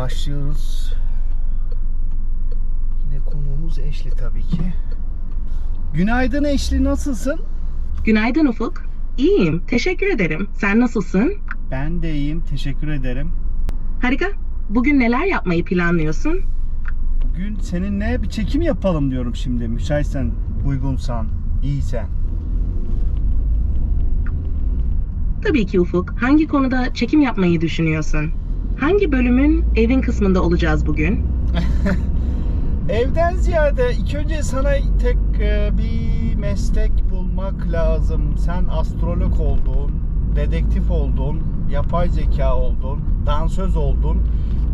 başlıyoruz. Yine konuğumuz Eşli tabii ki. Günaydın Eşli nasılsın? Günaydın Ufuk. İyiyim, teşekkür ederim. Sen nasılsın? Ben de iyiyim teşekkür ederim. Harika. Bugün neler yapmayı planlıyorsun? Bugün seninle bir çekim yapalım diyorum şimdi. Müsaitsen, uygunsan, iyisen. Tabii ki Ufuk. Hangi konuda çekim yapmayı düşünüyorsun? Hangi bölümün evin kısmında olacağız bugün? Evden ziyade ilk önce sana tek e, bir meslek bulmak lazım. Sen astrolog oldun, dedektif oldun, yapay zeka oldun, dansöz oldun.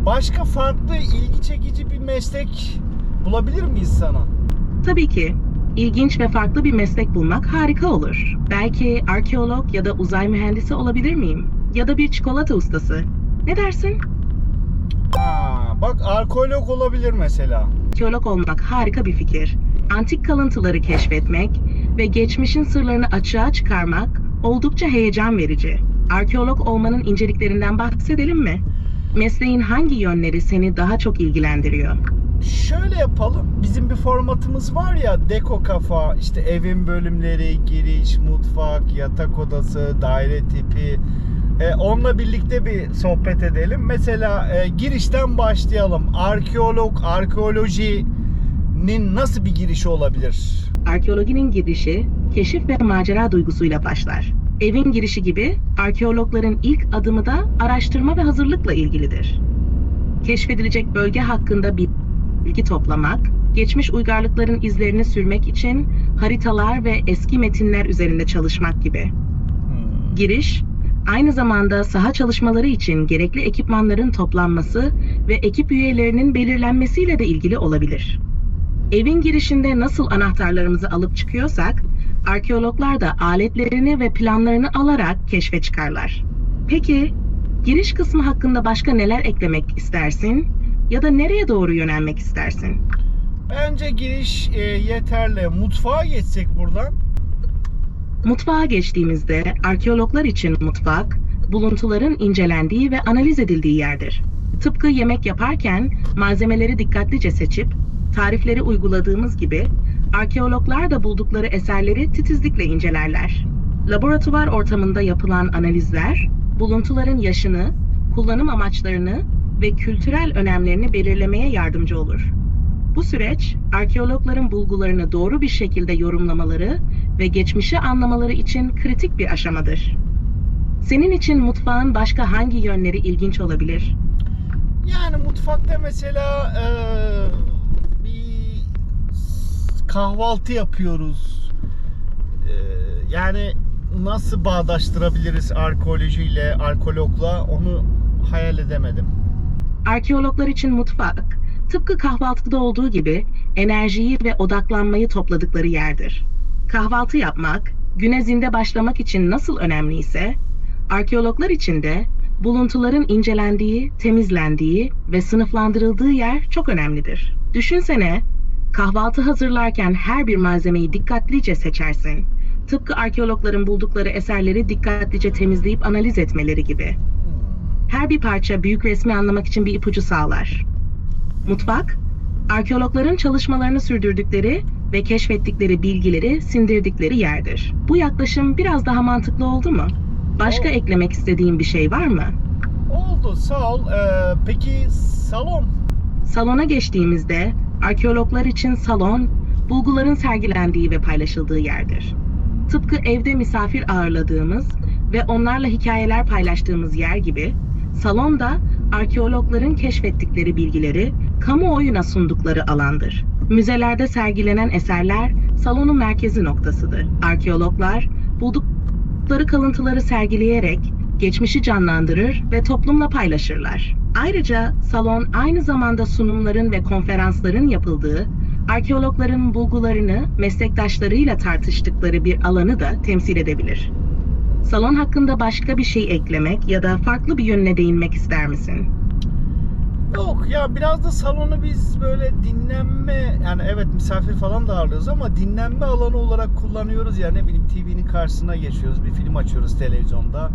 Başka farklı ilgi çekici bir meslek bulabilir miyiz sana? Tabii ki. İlginç ve farklı bir meslek bulmak harika olur. Belki arkeolog ya da uzay mühendisi olabilir miyim? Ya da bir çikolata ustası. Ne dersin? Ha, bak arkeolog olabilir mesela. Arkeolog olmak harika bir fikir. Antik kalıntıları keşfetmek ve geçmişin sırlarını açığa çıkarmak oldukça heyecan verici. Arkeolog olmanın inceliklerinden bahsedelim mi? Mesleğin hangi yönleri seni daha çok ilgilendiriyor? Şöyle yapalım. Bizim bir formatımız var ya deko kafa, işte evin bölümleri, giriş, mutfak, yatak odası, daire tipi. E, onunla birlikte bir sohbet edelim. Mesela e, girişten başlayalım. Arkeolog, arkeolojinin nasıl bir girişi olabilir? Arkeolojinin girişi keşif ve macera duygusuyla başlar. Evin girişi gibi arkeologların ilk adımı da araştırma ve hazırlıkla ilgilidir. Keşfedilecek bölge hakkında bir bilgi toplamak, geçmiş uygarlıkların izlerini sürmek için haritalar ve eski metinler üzerinde çalışmak gibi. Hmm. Giriş, aynı zamanda saha çalışmaları için gerekli ekipmanların toplanması ve ekip üyelerinin belirlenmesiyle de ilgili olabilir. Evin girişinde nasıl anahtarlarımızı alıp çıkıyorsak, arkeologlar da aletlerini ve planlarını alarak keşfe çıkarlar. Peki, giriş kısmı hakkında başka neler eklemek istersin ya da nereye doğru yönelmek istersin? Bence giriş e, yeterli. Mutfağa geçsek buradan. Mutfağa geçtiğimizde arkeologlar için mutfak, buluntuların incelendiği ve analiz edildiği yerdir. Tıpkı yemek yaparken malzemeleri dikkatlice seçip tarifleri uyguladığımız gibi arkeologlar da buldukları eserleri titizlikle incelerler. Laboratuvar ortamında yapılan analizler, buluntuların yaşını, kullanım amaçlarını ve kültürel önemlerini belirlemeye yardımcı olur. Bu süreç, arkeologların bulgularını doğru bir şekilde yorumlamaları ve geçmişi anlamaları için kritik bir aşamadır. Senin için mutfağın başka hangi yönleri ilginç olabilir? Yani mutfakta mesela e, bir kahvaltı yapıyoruz. E, yani nasıl bağdaştırabiliriz arkeolojiyle, arkeologla onu hayal edemedim. Arkeologlar için mutfak, tıpkı kahvaltıda olduğu gibi enerjiyi ve odaklanmayı topladıkları yerdir. Kahvaltı yapmak, güne zinde başlamak için nasıl önemliyse, arkeologlar için de buluntuların incelendiği, temizlendiği ve sınıflandırıldığı yer çok önemlidir. Düşünsene, kahvaltı hazırlarken her bir malzemeyi dikkatlice seçersin. Tıpkı arkeologların buldukları eserleri dikkatlice temizleyip analiz etmeleri gibi. Her bir parça büyük resmi anlamak için bir ipucu sağlar. Mutfak, arkeologların çalışmalarını sürdürdükleri ve keşfettikleri bilgileri sindirdikleri yerdir. Bu yaklaşım biraz daha mantıklı oldu mu? Başka Oldu. eklemek istediğin bir şey var mı? Oldu sağ ol. E, peki salon? Salona geçtiğimizde arkeologlar için salon, bulguların sergilendiği ve paylaşıldığı yerdir. Tıpkı evde misafir ağırladığımız ve onlarla hikayeler paylaştığımız yer gibi, salon da arkeologların keşfettikleri bilgileri kamuoyuna sundukları alandır. Müzelerde sergilenen eserler salonun merkezi noktasıdır. Arkeologlar buldukları kalıntıları sergileyerek geçmişi canlandırır ve toplumla paylaşırlar. Ayrıca salon aynı zamanda sunumların ve konferansların yapıldığı, arkeologların bulgularını meslektaşlarıyla tartıştıkları bir alanı da temsil edebilir. Salon hakkında başka bir şey eklemek ya da farklı bir yönüne değinmek ister misin? Yok ya biraz da salonu biz böyle dinlenme yani evet misafir falan da ağırlıyoruz ama dinlenme alanı olarak kullanıyoruz ya ne bileyim TV'nin karşısına geçiyoruz bir film açıyoruz televizyonda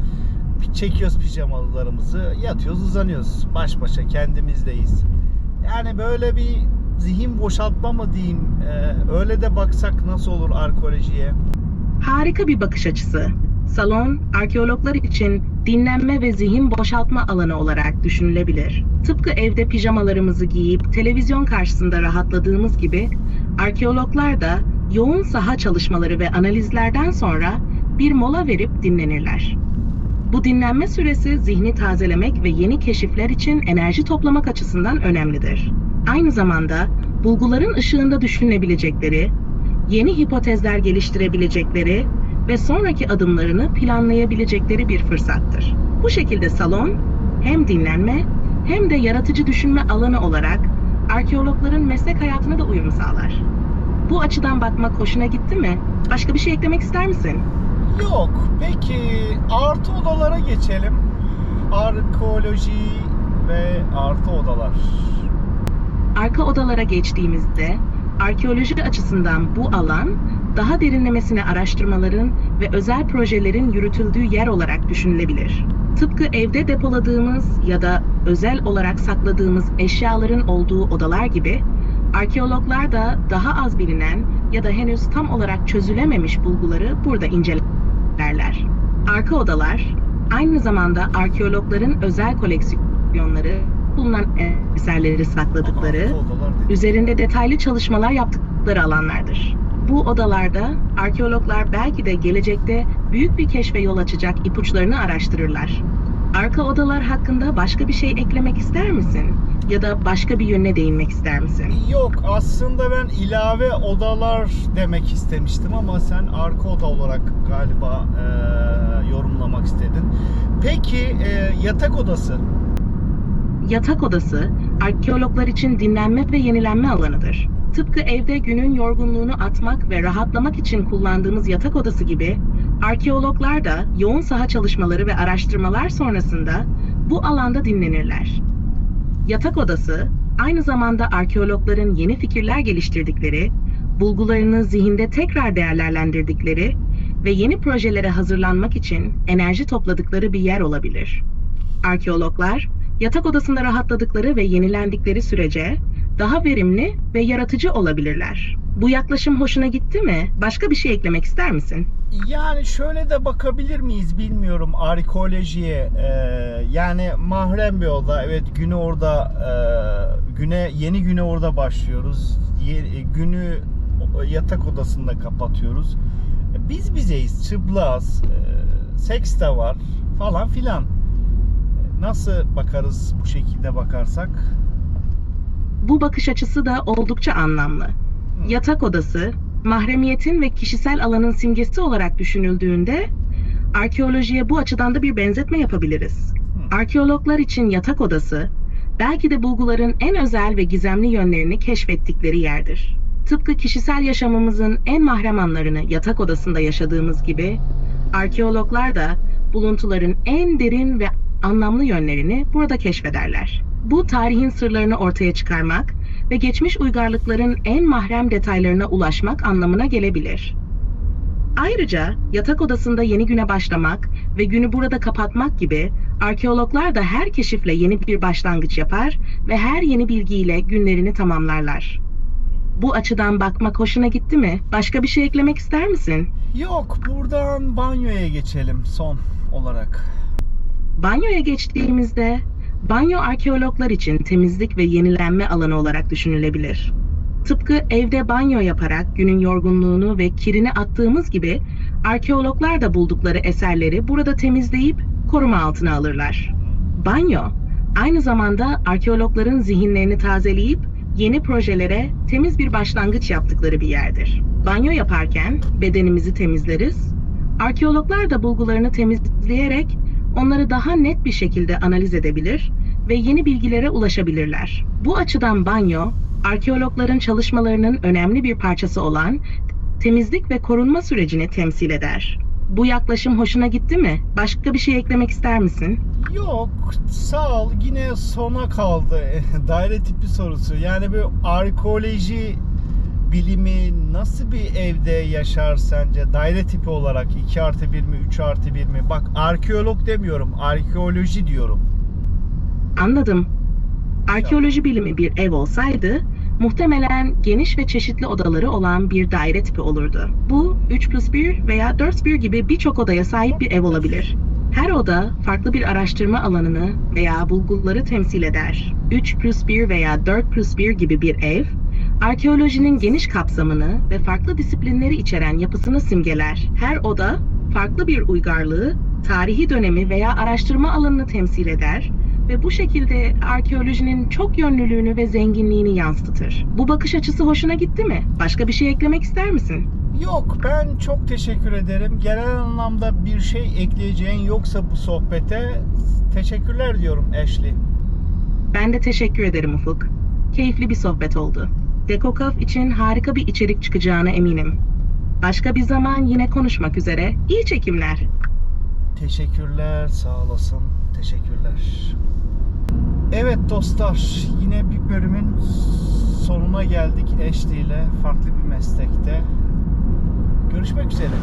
çekiyoruz pijamalarımızı, yatıyoruz, uzanıyoruz. Baş başa kendimizdeyiz. Yani böyle bir zihin boşaltma mı diyeyim, e, öyle de baksak nasıl olur arkeolojiye? Harika bir bakış açısı. Salon, arkeologlar için dinlenme ve zihin boşaltma alanı olarak düşünülebilir. Tıpkı evde pijamalarımızı giyip televizyon karşısında rahatladığımız gibi, arkeologlar da yoğun saha çalışmaları ve analizlerden sonra bir mola verip dinlenirler. Bu dinlenme süresi zihni tazelemek ve yeni keşifler için enerji toplamak açısından önemlidir. Aynı zamanda bulguların ışığında düşünebilecekleri, yeni hipotezler geliştirebilecekleri ve sonraki adımlarını planlayabilecekleri bir fırsattır. Bu şekilde salon hem dinlenme hem de yaratıcı düşünme alanı olarak arkeologların meslek hayatına da uyum sağlar. Bu açıdan bakmak hoşuna gitti mi? Başka bir şey eklemek ister misin? Yok. Peki artı odalara geçelim. Arkeoloji ve artı odalar. Arka odalara geçtiğimizde arkeoloji açısından bu alan daha derinlemesine araştırmaların ve özel projelerin yürütüldüğü yer olarak düşünülebilir. Tıpkı evde depoladığımız ya da özel olarak sakladığımız eşyaların olduğu odalar gibi arkeologlar da daha az bilinen ya da henüz tam olarak çözülememiş bulguları burada incelerler. Arka odalar aynı zamanda arkeologların özel koleksiyonları bulunan eserleri sakladıkları üzerinde detaylı çalışmalar yaptıkları alanlardır. Bu odalarda arkeologlar belki de gelecekte büyük bir keşfe yol açacak ipuçlarını araştırırlar. Arka odalar hakkında başka bir şey eklemek ister misin? Ya da başka bir yönüne değinmek ister misin? Yok aslında ben ilave odalar demek istemiştim ama sen arka oda olarak galiba e, yorumlamak istedin. Peki e, yatak odası? Yatak odası, arkeologlar için dinlenme ve yenilenme alanıdır. Tıpkı evde günün yorgunluğunu atmak ve rahatlamak için kullandığımız yatak odası gibi, arkeologlar da yoğun saha çalışmaları ve araştırmalar sonrasında bu alanda dinlenirler. Yatak odası, aynı zamanda arkeologların yeni fikirler geliştirdikleri, bulgularını zihinde tekrar değerlendirdikleri ve yeni projelere hazırlanmak için enerji topladıkları bir yer olabilir. Arkeologlar, yatak odasında rahatladıkları ve yenilendikleri sürece daha verimli ve yaratıcı olabilirler. Bu yaklaşım hoşuna gitti mi? Başka bir şey eklemek ister misin? Yani şöyle de bakabilir miyiz bilmiyorum arkeolojiye. E, yani mahrem bir oda. Evet günü orada e, güne yeni güne orada başlıyoruz. Ye- günü yatak odasında kapatıyoruz. E, Biz bizeyiz, çıplağız. E, seks de var falan filan. E, Nasıl bakarız bu şekilde bakarsak? Bu bakış açısı da oldukça anlamlı. Yatak odası, mahremiyetin ve kişisel alanın simgesi olarak düşünüldüğünde arkeolojiye bu açıdan da bir benzetme yapabiliriz. Arkeologlar için yatak odası, belki de bulguların en özel ve gizemli yönlerini keşfettikleri yerdir. Tıpkı kişisel yaşamımızın en mahrem anlarını yatak odasında yaşadığımız gibi, arkeologlar da buluntuların en derin ve anlamlı yönlerini burada keşfederler. Bu tarihin sırlarını ortaya çıkarmak ve geçmiş uygarlıkların en mahrem detaylarına ulaşmak anlamına gelebilir. Ayrıca yatak odasında yeni güne başlamak ve günü burada kapatmak gibi arkeologlar da her keşifle yeni bir başlangıç yapar ve her yeni bilgiyle günlerini tamamlarlar. Bu açıdan bakmak hoşuna gitti mi? Başka bir şey eklemek ister misin? Yok buradan banyoya geçelim son olarak. Banyoya geçtiğimizde banyo arkeologlar için temizlik ve yenilenme alanı olarak düşünülebilir. Tıpkı evde banyo yaparak günün yorgunluğunu ve kirini attığımız gibi arkeologlar da buldukları eserleri burada temizleyip koruma altına alırlar. Banyo aynı zamanda arkeologların zihinlerini tazeleyip yeni projelere temiz bir başlangıç yaptıkları bir yerdir. Banyo yaparken bedenimizi temizleriz. Arkeologlar da bulgularını temizleyerek onları daha net bir şekilde analiz edebilir ve yeni bilgilere ulaşabilirler. Bu açıdan banyo, arkeologların çalışmalarının önemli bir parçası olan temizlik ve korunma sürecini temsil eder. Bu yaklaşım hoşuna gitti mi? Başka bir şey eklemek ister misin? Yok sağ ol yine sona kaldı daire tipi sorusu yani bir arkeoloji bilimi nasıl bir evde yaşar sence? Daire tipi olarak 2 artı 1 mi 3 artı 1 mi? Bak arkeolog demiyorum arkeoloji diyorum. Anladım. Arkeoloji bilimi bir ev olsaydı, muhtemelen geniş ve çeşitli odaları olan bir daire tipi olurdu. Bu 3 plus 1 veya 4 1 gibi birçok odaya sahip bir ev olabilir. Her oda farklı bir araştırma alanını veya bulguları temsil eder. 3 plus 1 veya 4 plus 1 gibi bir ev, arkeolojinin geniş kapsamını ve farklı disiplinleri içeren yapısını simgeler. Her oda farklı bir uygarlığı, tarihi dönemi veya araştırma alanını temsil eder ve bu şekilde arkeolojinin çok yönlülüğünü ve zenginliğini yansıtır. Bu bakış açısı hoşuna gitti mi? Başka bir şey eklemek ister misin? Yok ben çok teşekkür ederim. Genel anlamda bir şey ekleyeceğin yoksa bu sohbete teşekkürler diyorum Ashley. Ben de teşekkür ederim Ufuk. Keyifli bir sohbet oldu. Dekokaf için harika bir içerik çıkacağına eminim. Başka bir zaman yine konuşmak üzere. İyi çekimler. Teşekkürler, sağ olasın. Teşekkürler. Evet dostlar, yine bir bölümün sonuna geldik Ashley ile farklı bir meslekte. Görüşmek üzere.